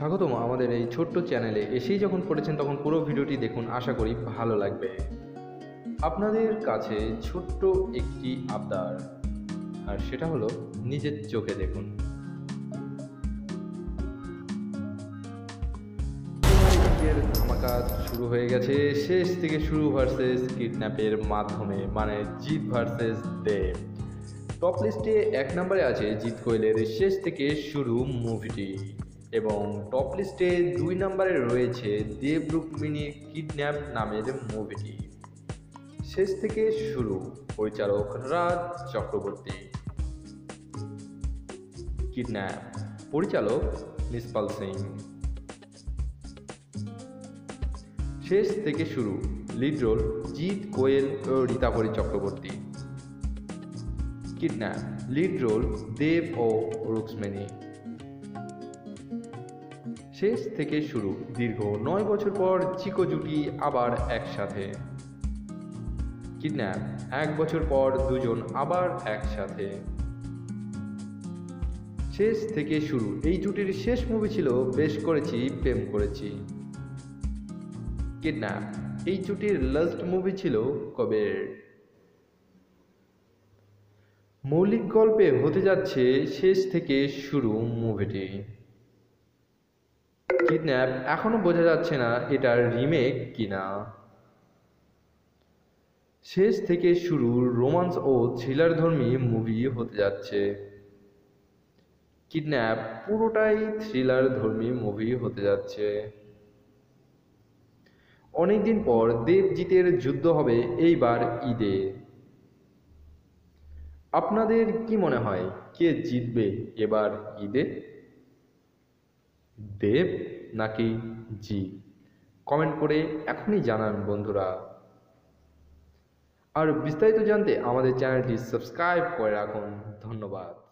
স্বাগতম আমাদের এই ছোট্ট চ্যানেলে। এসেই যখন পড়েছেন তখন পুরো ভিডিওটি দেখুন, আশা করি ভালো লাগবে। আপনাদের কাছে ছোট্ট একটি আবদার, আর সেটা হলো নিজের চোখে দেখুন। ধামাকা শুরু হয়ে গেছে, শেষ থেকে শুরু ভার্সেস কিডন্যাপের মাধ্যমে মানে জিৎ ভার্সেস দেব। টপ লিস্টে এক নম্বরে আছে জিৎ কোয়েলের শেষ থেকে শুরু মুভিটি এবং টপ লিস্টে দুই নম্বরে রয়েছে দেব রুক্মিণীর কিডন্যাপ নামের মুভিটি শেষ থেকে শুরু পরিচালক রাজ চক্রবর্তী। কিডন্যাপ পরিচালক নিষ্পাল সিং। শেষ থেকে শুরু লিড রোল জিৎ কোয়েল ও Ritabhari Chakraborty. Kidnap lead role Dev ও রুক্সমেনি শেষ থেকে শুরু, দীর্ঘ নয় বছর পর চিকো জুটি আবার একসাথে। কিডন্যাপ, এক বছর পর দুজন আবার একসাথে। শেষ থেকে শুরু, এই জুটির শেষ মুভি ছিল, বেশ করেছি, প্রেম করেছি। কিডন্যাপ, এই জুটির লাস্ট মুভি ছিল কবে? মৌলিক গল্পে হতে যাচ্ছে শেষ থেকে শুরু মুভিটি। কিডন্যাপ এখনও বোঝা যাচ্ছে না এটার রিমেক কিনা। শেষ থেকে শুরু রোমান্স ও থ্রিলার ধর্মী মুভি হতে যাচ্ছে। কিডন্যাপ পুরোটাই থ্রিলার ধর্মী মুভি হতে যাচ্ছে। অনেকদিন পর দেবজিতের যুদ্ধ হবে এইবার ঈদে। আপনাদের কি মনে হয় কে জিতবে এবার ঈদে? দেব নাকি জি? কমেন্ট করে এখনই জানান বন্ধুরা। আর বিস্তারিত জানতে আমাদের চ্যানেলটি সাবস্ক্রাইব করে রাখুন। ধন্যবাদ।